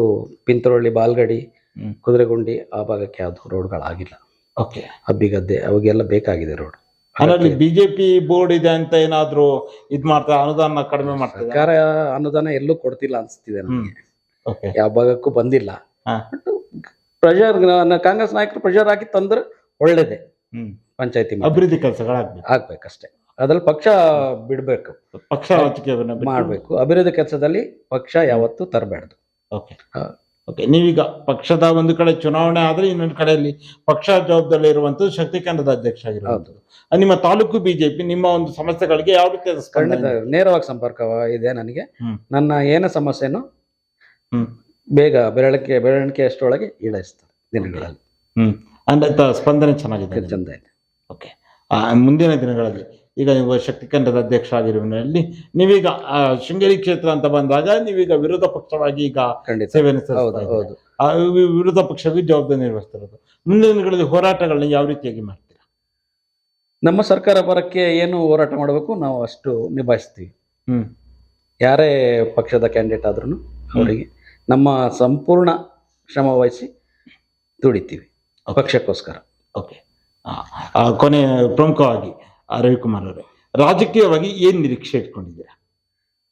ಪಿಂತರೊಳ್ಳಿ ಬಾಲ್ಗಡಿ ಕುದುರೆಗುಂಡಿ ಆ ಭಾಗಕ್ಕೆ ಯಾವುದು ರೋಡ್ಗಳಾಗಿಲ್ಲ. ಓಕೆ. ಹಬ್ಬಿಗದ್ದೆ ಅವಾಗೆಲ್ಲ ಬೇಕಾಗಿದೆ ರೋಡ್. ಅದರಲ್ಲಿ ಬಿಜೆಪಿ ಬೋರ್ಡ್ ಇದೆ ಅಂತ ಏನಾದ್ರು ಇದ್ ಮಾಡ್ತಾ ಅನುದಾನ ಕಡಿಮೆ ಮಾಡ್ತಾರೆ ಸರ್ಕಾರ ಅನುದಾನ ಎಲ್ಲೂ ಕೊಡ್ತಿಲ್ಲ ಅನ್ಸ್ತಿದೆ ಓಕೆ. ಯಾವ ಭಾಗಕ್ಕೂ ಬಂದಿಲ್ಲ. ಪ್ರೆಷರ್ ಕಾಂಗ್ರೆಸ್ ನಾಯಕರು ಪ್ರೆಷರ್ ಹಾಕಿ ತಂದ್ರೆ ಒಳ್ಳೇದೇ. ಹ್ಮ್. ಪಂಚಾಯತಿ ಅಭಿವೃದ್ಧಿ ಕೆಲಸಗಳಾಗ್ಬೇಕು. ಆಗ್ಬೇಕಷ್ಟೇ. ಅದ್ರಲ್ಲಿ ಪಕ್ಷ ಬಿಡ್ಬೇಕು. ಪಕ್ಷ ಮಾಡಬೇಕು ಮಾಡ್ಬೇಕು. ಅಭಿವೃದ್ಧಿ ಕೆಲಸದಲ್ಲಿ ಪಕ್ಷ ಯಾವತ್ತೂ ತರಬೇಡ್ದು. ಓಕೆ. ಓಕೆ ನೀವೀಗ ಪಕ್ಷದ ಒಂದು ಕಡೆ ಚುನಾವಣೆ ಆದ್ರೆ ಇನ್ನೊಂದು ಕಡೆಯಲ್ಲಿ ಪಕ್ಷ ಜವಾಬ್ದಾರಿ ಇರುವಂತದ್ದು ಶಕ್ತಿ ಕೇಂದ್ರದ ಅಧ್ಯಕ್ಷ ಆಗಿರುವಂಥದ್ದು. ನಿಮ್ಮ ತಾಲೂಕು ಬಿಜೆಪಿ ನಿಮ್ಮ ಒಂದು ಸಮಸ್ಯೆಗಳಿಗೆ ಯಾವ ರೀತಿ ನೇರವಾಗಿ ಸಂಪರ್ಕ ಇದೆ ನನಗೆ ನನ್ನ ಏನ ಸಮಸ್ಯೆನೂ. ಬೇಗ ಬೆರಳಿಕೆ ಬೆರಳಿಕೆ ಅಷ್ಟರೊಳಗೆ ಈಡೇರಿಸ್ತಾರೆ ದಿನಗಳಲ್ಲಿ. ಹ್ಮ್. ಅಂದ್ರೆ ಸ್ಪಂದನೆ ಚೆನ್ನಾಗಿದೆ ಚಂದ ಇದೆ ಓಕೆ ಮುಂದಿನ ದಿನಗಳಲ್ಲಿ ಈಗ ನೀವು ಶಕ್ತಿ ಕೇಂದ್ರದ ಅಧ್ಯಕ್ಷ ಆಗಿರುವಲ್ಲಿ ನೀವೀಗ ಶೃಂಗೇರಿ ಕ್ಷೇತ್ರ ಅಂತ ಬಂದಾಗ ನೀವೀಗ ವಿರೋಧ ಪಕ್ಷವಾಗಿ ಈಗ ಸೇವೆ ವಿರೋಧ ಪಕ್ಷವಾಗಿ ಜವಾಬ್ದಾರಿ ನಿರ್ವಹಿಸ್ತಿರೋದು. ಮುಂದಿನ ದಿನಗಳಲ್ಲಿ ಹೋರಾಟಗಳನ್ನ ಯಾವ ರೀತಿಯಾಗಿ ಮಾಡ್ತೀರಾ? ನಮ್ಮ ಸರ್ಕಾರ ಬರಕ್ಕೆ ಏನು ಹೋರಾಟ ಮಾಡಬೇಕು ನಾವು ಅಷ್ಟು ನಿಭಾಯಿಸ್ತೀವಿ. ಹ್ಮ್. ಯಾರೇ ಪಕ್ಷದ ಕ್ಯಾಂಡಿಡೇಟ್ ಆದ್ರೂ ಅವರಿಗೆ ನಮ್ಮ ಸಂಪೂರ್ಣ ಶ್ರಮ ವಹಿಸಿ ದುಡಿತೀವಿ. ಪಕ್ಷಕ್ಕೋಸ್ಕರ. ಓಕೆ. ಕೊನೆ ಪ್ರಮುಖವಾಗಿ ರವಿಕುಮಾರ್ ಅವರೇ ರಾಜಕೀಯವಾಗಿ ಏನ್ ನಿರೀಕ್ಷೆ ಇಟ್ಕೊಂಡಿದ್ದೀರಾ?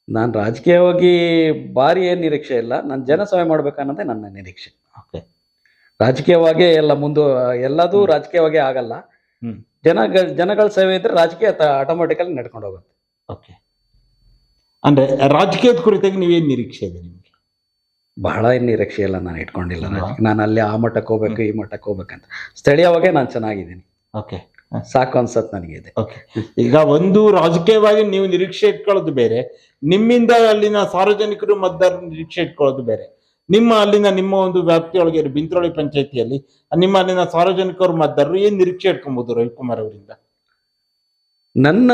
ನಾನು ರಾಜಕೀಯವಾಗಿ ಭಾರಿ ಏನು ನಿರೀಕ್ಷೆ ಇಲ್ಲ ನಾನು ಜನಸೇವೆ ಮಾಡ್ಬೇಕನ್ನೋದೇ ನನ್ನ ನಿರೀಕ್ಷೆ. ಓಕೆ. ರಾಜಕೀಯವಾಗಿ ಎಲ್ಲ ಮುಂದೆ ಎಲ್ಲದೂ ರಾಜಕೀಯವಾಗೇ ಆಗಲ್ಲ. ಹ್ಮ್. ಜನ ಜನಗಳ ಸೇವೆ ಇದ್ರೆ ರಾಜಕೀಯ ಆಟೋಮೆಟಿಕಲಿ ನಡ್ಕೊಂಡು ಹೋಗುತ್ತೆ. ಓಕೆ. ಅಂದ್ರೆ ರಾಜಕೀಯದ ಕುರಿತಾಗಿ ನೀವೇನ್ ನಿರೀಕ್ಷೆ ಇದೆ ನಿಮಗೆ? ಬಹಳ ಏನ್ ನಿರೀಕ್ಷೆ ಇಲ್ಲ ನಾನು ಇಟ್ಕೊಂಡಿಲ್ಲ? ನಾನು ಅಲ್ಲಿ ಆ ಮಟ್ಟಕ್ಕೆ ಹೋಗ್ಬೇಕು ಈ ಮಟ್ಟಕ್ಕೆ ಹೋಗ್ಬೇಕಂತ. ಸ್ಥಳೀಯವಾಗೇ ನಾನು ಚೆನ್ನಾಗಿದ್ದೀನಿ. ಓಕೆ. ಸಾಕು ಅನ್ಸತ್ ನನಗೆ ಇದೆ. ಓಕೆ ಈಗ ಒಂದು ರಾಜಕೀಯವಾಗಿ ನೀವು ನಿರೀಕ್ಷೆ ಇಟ್ಕೊಳ್ಳೋದು ಬೇರೆ ನಿಮ್ಮಿಂದ ಅಲ್ಲಿನ ಸಾರ್ವಜನಿಕರು ಮತದಾರರು ನಿರೀಕ್ಷೆ ಇಟ್ಕೊಳ್ಳೋದು ಬೇರೆ. ನಿಮ್ಮ ಅಲ್ಲಿನ ನಿಮ್ಮ ಒಂದು ವ್ಯಾಪ್ತಿಯೊಳಗೆ ಬಿಂತ್ರೋಳಿ ಪಂಚಾಯತಿಯಲ್ಲಿ ನಿಮ್ಮ ಅಲ್ಲಿನ ಸಾರ್ವಜನಿಕರು ಮತದಾರರು ಏನ್ ನಿರೀಕ್ಷೆ ಇಟ್ಕೊಬಹುದು ರವಿಕುಮಾರ್ ಅವರಿಂದ? ನನ್ನ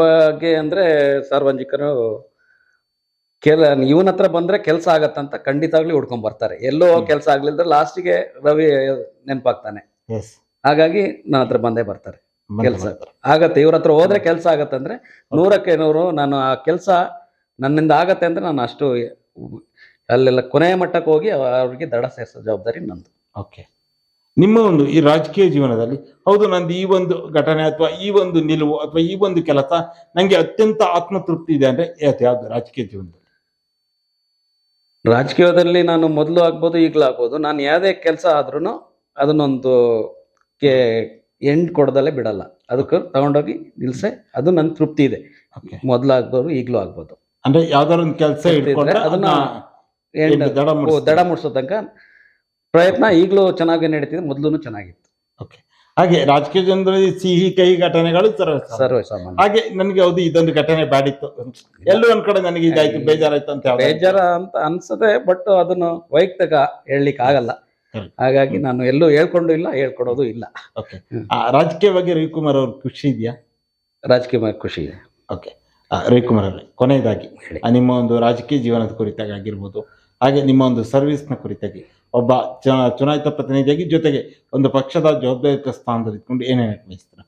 ಬಗ್ಗೆ ಅಂದ್ರೆ ಸಾರ್ವಜನಿಕರು ಕೆಲ ಇವನ ಹತ್ರ ಬಂದ್ರೆ ಕೆಲಸ ಆಗತ್ತಂತ ಖಂಡಿತವಾಗ್ಲೂ ಹುಡ್ಕೊಂಡ್ ಬರ್ತಾರೆ. ಎಲ್ಲೋ. ಕೆಲಸ ಆಗ್ಲಿಲ್ಲದ ಲಾಸ್ಟಿಗೆ ರವಿ ನೆನಪಾಗ್ತಾನೆ. ಹಾಗಾಗಿ ನನ್ನ ಹತ್ರ ಬಂದೇ ಬರ್ತಾರೆ ಕೆಲಸ. ಆಗತ್ತೆ ಇವ್ರ ಹತ್ರ ಹೋದ್ರೆ ಕೆಲಸ ಆಗತ್ತಂದ್ರೆ ನೂರಕ್ಕೆ ನೂರು ನಾನು ಆ ಕೆಲಸ ನನ್ನಿಂದ ಆಗತ್ತೆ ಅಂದ್ರೆ ನಾನು ಅಷ್ಟು ಅಲ್ಲೆಲ್ಲ ಕೊನೆಯ ಮಟ್ಟಕ್ಕೆ ಹೋಗಿ ಅವ್ರಿಗೆ ದಡ ಸೇರಿಸೋ ಜವಾಬ್ದಾರಿ ನಂದು. ಓಕೆ. ನಿಮ್ಮ ಒಂದು ಈ ರಾಜಕೀಯ ಜೀವನದಲ್ಲಿ ಹೌದು ನಂದು ಈ ಒಂದು ಘಟನೆ ಅಥವಾ ಈ ಒಂದು ನಿಲುವು ಅಥವಾ ಈ ಒಂದು ಕೆಲಸ ನಂಗೆ ಅತ್ಯಂತ ಆತ್ಮತೃಪ್ತಿ ಇದೆ ಅಂದ್ರೆ ಯಾವ್ದು? ರಾಜಕೀಯ ಜೀವನದಲ್ಲಿ. ರಾಜಕೀಯದಲ್ಲಿ ನಾನು ಮೊದಲು ಆಗ್ಬೋದು ಈಗಲೂ ಆಗ್ಬೋದು. ನಾನು ಯಾವುದೇ ಕೆಲಸ ಆದ್ರೂ ಅದನ್ನೊಂದು ಕೆ ಎಂಡ್ ಕೊಡ್ದಲ್ಲೇ ಬಿಡಲ್ಲ. ಅದಕ್ಕೆ ತಗೊಂಡೋಗಿ ನಿಲ್ಸೆ. ಅದು ನನ್ನ ತೃಪ್ತಿ ಇದೆ. ಓಕೆ ಮೊದಲು ಆಗ್ಬೋದು ಈಗಲೂ ಆಗ್ಬೋದು. ಅಂದ್ರೆ ಯಾವ್ದಾದ್ರು ಒಂದು ಕೆಲಸ ಇಟ್ಕೊಂಡ್ರೆ ಅದನ್ನ ಎಂಡ್ ದಡ. ದಡ ಮುಡ್ಸೋ ತನಕ ಪ್ರಯತ್ನ ಈಗಲೂ ಚೆನ್ನಾಗಿ ನಡೀತಿದೆ. ಮೊದಲು ಚೆನ್ನಾಗಿತ್ತು. ಹಾಗೆ ರಾಜಕೀಯ ಜನರಲ್ಲಿ ಸಿಹಿ ಕಹಿ ಘಟನೆಗಳು ಸರ್ವ ಸಾಮಾನ್ಯ. ಹಾಗೆ ನನಗೆ ಹೌದು ಇದೊಂದು ಘಟನೆ ಬ್ಯಾಡಿತ್ತು ಎಲ್ಲೋ ಒಂದ್ ಕಡೆ ನನಗೆ ಇದಾಯ್ತು ಬೇಜಾರಾಯ್ತು ಅಂತ ಬೇಜಾರ ಅಂತ ಅನ್ಸದೆ ಬಟ್ ಅದನ್ನು ವೈಯಕ್ತಿಕ ಹೇಳಲಿಕ್ಕೆ ಆಗಲ್ಲ. ಹಾಗಾಗಿ ನಾನು ಎಲ್ಲೂ ಹೇಳ್ಕೊಂಡು ಇಲ್ಲ ಹೇಳ್ಕೊಡೋದು ಇಲ್ಲ. ಓಕೆ ರಾಜಕೀಯವಾಗಿ ರವಿಕುಮಾರ್ ಅವ್ರ ಖುಷಿ ಇದೆಯಾ? ರಾಜಕೀಯ ಖುಷಿ ಇದೆ. ಓಕೆ ರವಿಕುಮಾರ್ ಅವರೇ ಕೊನೆಯದಾಗಿ ಹೇಳಿ. ನಿಮ್ಮ ಒಂದು ರಾಜಕೀಯ ಜೀವನದ ಕುರಿತಾಗಿ ಆಗಿರ್ಬೋದು ಹಾಗೆ ನಿಮ್ಮ ಒಂದು ಸರ್ವಿಸ್ನ ಕುರಿತಾಗಿ ಒಬ್ಬ ಚ- ಚುನಾಯಿತ ಪ್ರತಿನಿಧಿಯಾಗಿ ಜೊತೆಗೆ ಒಂದು ಪಕ್ಷದ ಜವಾಬ್ದಾರಿತ ಸ್ಥಾನದಲ್ಲಿ ಇಟ್ಕೊಂಡು ಏನೇನು ಬಯಸ್ತೀರ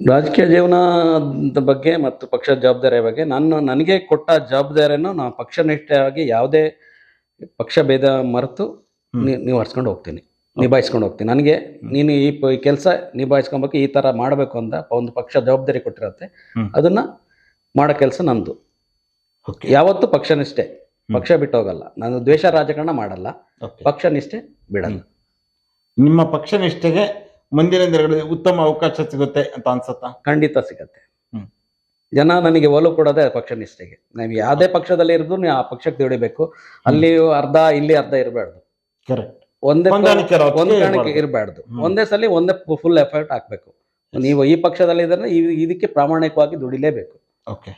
ರಾಜಕೀಯ ಜೀವನದ ಬಗ್ಗೆ ಮತ್ತು ಪಕ್ಷದ ಜವಾಬ್ದಾರಿಯ ಬಗ್ಗೆ ನಾನು ನನಗೆ ಕೊಟ್ಟ ಜವಾಬ್ದಾರಿಯನ್ನು ನಾನು ಪಕ್ಷನಿಷ್ಠವಾಗಿ ಯಾವುದೇ ಪಕ್ಷ ಭೇದ ಮರೆತು ನಿವಾರಿಸ್ಕೊಂಡು ಹೋಗ್ತೀನಿ. ನಿಭಾಯಿಸ್ಕೊಂಡು ಹೋಗ್ತೀನಿ. ನನಗೆ ನೀನು ಈ ಕೆಲಸ ನಿಭಾಯಿಸ್ಕೊಬೇಕು ಈ ತರ ಮಾಡಬೇಕು ಅಂತ ಒಂದು ಪಕ್ಷ ಜವಾಬ್ದಾರಿ ಕೊಟ್ಟಿರತ್ತೆ. ಅದನ್ನ ಮಾಡೋ ಕೆಲಸ ನಂದು ಓಕೆ ಪಕ್ಷ ನಿಷ್ಠೆ. ಪಕ್ಷ ಬಿಟ್ಟು ಹೋಗಲ್ಲ. ನಾನು ದ್ವೇಷ ರಾಜಕಾರಣ ಮಾಡಲ್ಲ. ಪಕ್ಷ ನಿಷ್ಠೆ ಬಿಡಲ್ಲ. ನಿಮ್ಮ ಪಕ್ಷ ನಿಷ್ಠೆಗೆ ಮುಂದಿನ ದಿನಗಳಲ್ಲಿ ಉತ್ತಮ ಅವಕಾಶ ಸಿಗುತ್ತೆ ಅಂತ ಅನ್ಸುತ್ತಾ? ಖಂಡಿತ ಸಿಗತ್ತೆ. ಜನ ನನಗೆ ಒಲವು ಕೊಡೋದೇ ಪಕ್ಷನಿಷ್ಠೆಗೆ ನಾವು ಯಾವುದೇ ಪಕ್ಷದಲ್ಲಿ ಇರೋದು ನೀವು ಆ ಪಕ್ಷಕ್ಕೆ ದುಡಿಬೇಕು. ಅಲ್ಲಿ ಅರ್ಧ ಇಲ್ಲಿ ಅರ್ಧ ಇರಬಾರ್ದು. ಕರೆಕ್ಟ್ ಒಂದೇ ಹೊಂದಾಣಿಕೆ ಇರಬಾರ್ದು. ಒಂದೇ ಸಲ ಒಂದೇ ಫುಲ್ ಎಫರ್ಟ್ ಹಾಕ್ಬೇಕು. ನೀವು ಈ ಪಕ್ಷದಲ್ಲಿ ಇದ್ರೆ ಇದಕ್ಕೆ ಪ್ರಾಮಾಣಿಕವಾಗಿ ದುಡಿಲೇಬೇಕು. ಓಕೆ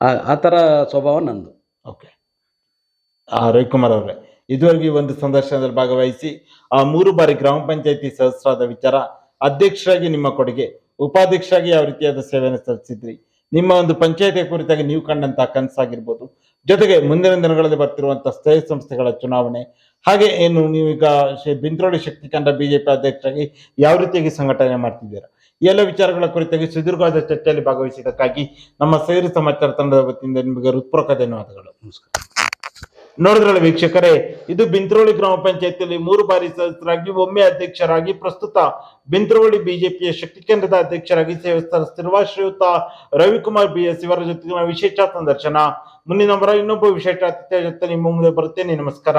ಆ- ತರ ಸ್ವಭಾವ ನಂದು. ಓಕೆ ಆ ರವಿಕುಮಾರ್ ಅವರೇ ಇದುವರೆಗೆ ಒಂದು ಸಂದರ್ಶನದಲ್ಲಿ ಭಾಗವಹಿಸಿ ಆ ಮೂರು ಬಾರಿ ಗ್ರಾಮ ಪಂಚಾಯತಿ ಸದಸ್ಯರಾದ ವಿಚಾರ ಅಧ್ಯಕ್ಷರಾಗಿ ನಿಮ್ಮ ಕೊಡುಗೆ ಉಪಾಧ್ಯಕ್ಷರಾಗಿ ಯಾವ ರೀತಿಯಾದ ಸೇವೆಯನ್ನು ಸಲ್ಲಿಸಿದ್ರಿ ನಿಮ್ಮ ಒಂದು ಪಂಚಾಯತಿಯ ಕುರಿತಾಗಿ ನೀವು ಕಂಡಂತಹ ಕನಸಾಗಿರ್ಬೋದು. ಜೊತೆಗೆ ಮುಂದಿನ ದಿನಗಳಲ್ಲಿ ಬರ್ತಿರುವಂತಹ ಸ್ಥಳೀಯ ಸಂಸ್ಥೆಗಳ ಚುನಾವಣೆ, ಹಾಗೆ ಏನು ನೀವೀಗ ಶ್ರೀ ಬಿಂತ್ರೋಳಿ ಶಕ್ತಿ ಕಂಡ ಬಿಜೆಪಿ ಅಧ್ಯಕ್ಷರಾಗಿ ಯಾವ ರೀತಿಯಾಗಿ ಸಂಘಟನೆ ಮಾಡ್ತಿದ್ದೀರಾ? ಈ ಎಲ್ಲ ವಿಚಾರಗಳ ಕುರಿತಾಗಿ ಸುದೀರ್ಘವಾದ ಚರ್ಚೆಯಲ್ಲಿ ಭಾಗವಹಿಸಿದ್ದಕ್ಕಾಗಿ ನಮ್ಮ ಸೇರಿ ಸಮಾಚಾರ ತಂಡದ ವತಿಯಿಂದ ನಿಮಗೆ ಹೃತ್ಪೂರ್ವಕ ಧನ್ಯವಾದಗಳು. ನೋಡಿದ್ರಲ್ಲ ವೀಕ್ಷಕರೇ? ಇದು ಬಿಂತ್ರೋಳಿ ಗ್ರಾಮ ಪಂಚಾಯತಿಯಲ್ಲಿ ಮೂರು ಬಾರಿ ಸದಸ್ಯರಾಗಿ, ಒಮ್ಮೆ ಅಧ್ಯಕ್ಷರಾಗಿ ಪ್ರಸ್ತುತ ಬಿಂತ್ರೋಳಿ ಬಿಜೆಪಿಯ ಶಕ್ತಿ ಕೇಂದ್ರದ ಅಧ್ಯಕ್ಷರಾಗಿ ಸೇವೆ ಸಲ್ಲಿಸುತ್ತಿರುವ ಶ್ರೀಯುತ ರವಿಕುಮಾರ್ ಬಿ ಎಸ್ ಇವರ ಜೊತೆಗಿನ ವಿಶೇಷ ಸಂದರ್ಶನ. ಮುಂದಿನ ವಾರ ಇನ್ನೊಬ್ಬ ವಿಶೇಷ ಅತಿಥಿಯ ಜೊತೆ ನಿಮ್ಮ ಮುಂದೆ ಬರುತ್ತೇನೆ. ನಮಸ್ಕಾರ.